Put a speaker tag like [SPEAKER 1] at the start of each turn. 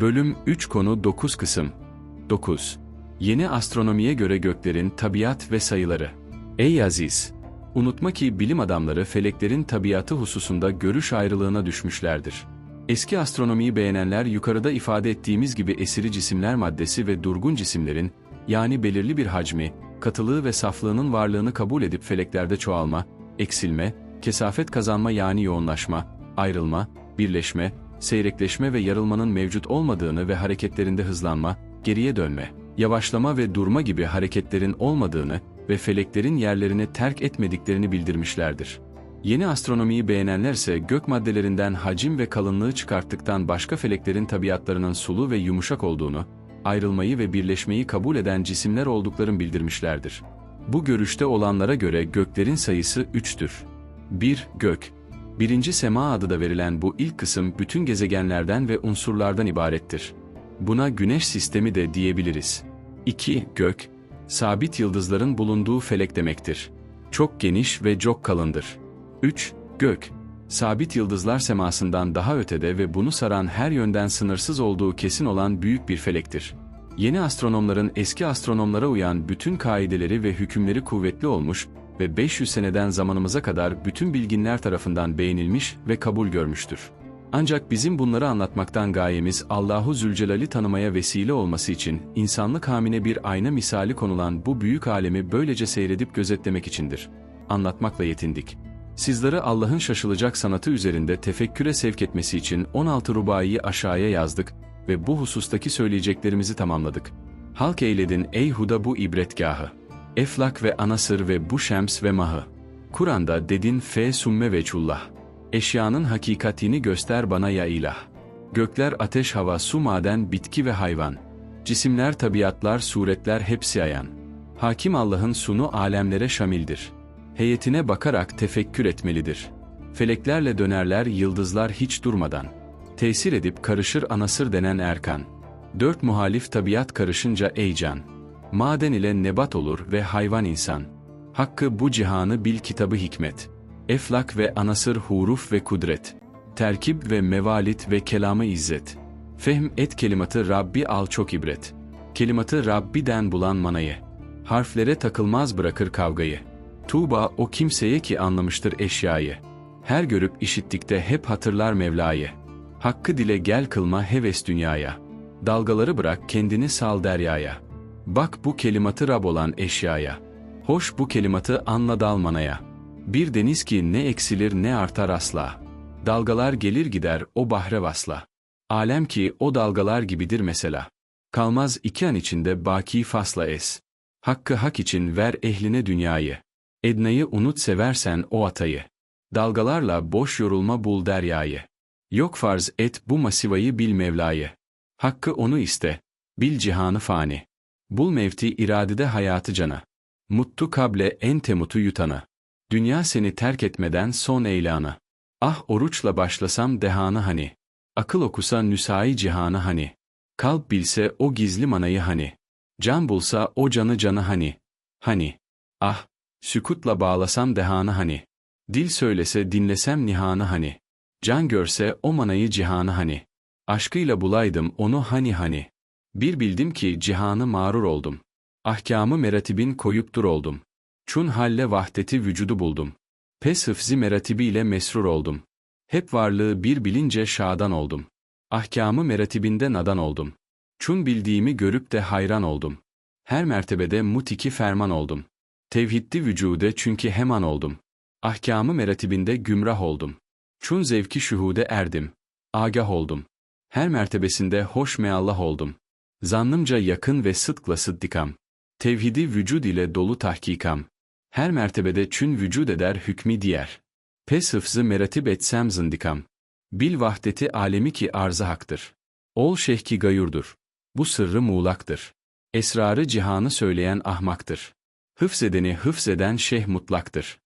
[SPEAKER 1] Bölüm 3 konu 9 kısım. 9. Yeni astronomiye göre göklerin tabiat ve sayıları. Ey Aziz! Unutma ki bilim adamları feleklerin tabiatı hususunda görüş ayrılığına düşmüşlerdir. Eski astronomiyi beğenenler yukarıda ifade ettiğimiz gibi esiri cisimler maddesi ve durgun cisimlerin, yani belirli bir hacmi, katılığı ve saflığının varlığını kabul edip feleklerde çoğalma, eksilme, kesafet kazanma yani yoğunlaşma, ayrılma, birleşme, seyrekleşme ve yarılmanın mevcut olmadığını ve hareketlerinde hızlanma, geriye dönme, yavaşlama ve durma gibi hareketlerin olmadığını ve feleklerin yerlerini terk etmediklerini bildirmişlerdir. Yeni astronomiyi beğenenler ise gök maddelerinden hacim ve kalınlığı çıkarttıktan başka feleklerin tabiatlarının sulu ve yumuşak olduğunu, ayrılmayı ve birleşmeyi kabul eden cisimler olduklarını bildirmişlerdir. Bu görüşte olanlara göre göklerin sayısı 3'tür. 1. Gök Birinci sema adı da verilen bu ilk kısım bütün gezegenlerden ve unsurlardan ibarettir. Buna güneş sistemi de diyebiliriz. 2. Gök, sabit yıldızların bulunduğu felek demektir. Çok geniş ve çok kalındır. 3. Gök, sabit yıldızlar semasından daha ötede ve bunu saran her yönden sınırsız olduğu kesin olan büyük bir felektir. Yeni astronomların eski astronomlara uyan bütün kaideleri ve hükümleri kuvvetli olmuş ve 500 seneden zamanımıza kadar bütün bilginler tarafından beğenilmiş ve kabul görmüştür. Ancak bizim bunları anlatmaktan gayemiz Allahu Zülcelal'i tanımaya vesile olması için insanlık hamine bir ayna misali konulan bu büyük alemi böylece seyredip gözetlemek içindir. Anlatmakla yetindik. Sizleri Allah'ın şaşılacak sanatı üzerinde tefekküre sevk etmesi için 16 rubayı aşağıya yazdık ve bu husustaki söyleyeceklerimizi tamamladık. Halk eyledin ey Huda bu ibretgahı. Eflak ve Anasır ve bu Şems ve Mahı. Kur'an'da dedin fe summe ve çullah. Eşyanın hakikatini göster bana ya ilah. Gökler ateş hava su maden bitki ve hayvan. Cisimler tabiatlar suretler hepsi ayan. Hakim Allah'ın sunu alemlere şamildir. Heyetine bakarak tefekkür etmelidir. Feleklerle dönerler yıldızlar hiç durmadan. Tesir edip karışır anasır denen erkan. Dört muhalif tabiat karışınca ey can. Maden ile nebat olur ve hayvan insan. Hakkı bu cihanı bil kitabı hikmet. Eflak ve anasır huruf ve kudret. Terkib ve mevalit ve kelamı izzet. Fehm et kelimatı Rabbi al çok ibret. Kelimatı Rabbi'den bulan manayı. Harflere takılmaz bırakır kavgayı. Tuğba o kimseye ki anlamıştır eşyayı. Her görüp işittikte hep hatırlar Mevla'yı. Hakkı dile gel kılma heves dünyaya. Dalgaları bırak kendini sal deryaya. Bak bu kelimatı Rab olan eşyaya. Hoş bu kelimatı anla dalmanaya. Bir deniz ki ne eksilir ne artar asla. Dalgalar gelir gider o bahre vasla. Alem ki o dalgalar gibidir mesela. Kalmaz iki an içinde baki fasla es. Hakkı hak için ver ehline dünyayı. Edna'yı unut seversen o atayı. Dalgalarla boş yorulma bul deryayı. Yok farz et bu masivayı bil Mevla'yı. Hakkı onu iste. Bil cihanı fani. Bul mevti iradede hayatı cana. Muttu kable en temutu yutana. Dünya seni terk etmeden son eylanı. Ah oruçla başlasam dehanı hani. Akıl okusa nüsai cihanı hani. Kalp bilse o gizli manayı hani. Can bulsa o canı canı hani. Hani. Ah, sükutla bağlasam dehanı hani. Dil söylese dinlesem nihanı hani. Can görse o manayı cihanı hani. Aşkıyla bulaydım onu hani hani. Bir bildim ki cihanı mağrur oldum. Ahkamı meratibin koyuptur oldum. Çun halle vahdeti vücudu buldum. Pes hıfzi meratibiyle mesrur oldum. Hep varlığı bir bilince şadan oldum. Ahkamı meratibinde nadan oldum. Çun bildiğimi görüp de hayran oldum. Her mertebede mutiki ferman oldum. Tevhiddi vücude çünkü heman oldum. Ahkamı meratibinde gümrah oldum. Çun zevki şuhude erdim. Agah oldum. Her mertebesinde hoş meallah oldum. Zannımca yakın ve sıdkla sıddikam. Tevhidi vücud ile dolu tahkikam. Her mertebede çün vücud eder hükmi diğer. Pes hıfzı meratip etsem zındikam. Bil vahdeti alemi ki arzı haktır. Ol şehki gayurdur. Bu sırrı muğlaktır. Esrarı cihanı söyleyen ahmaktır. Hıfzedeni hıfzeden şeyh mutlaktır.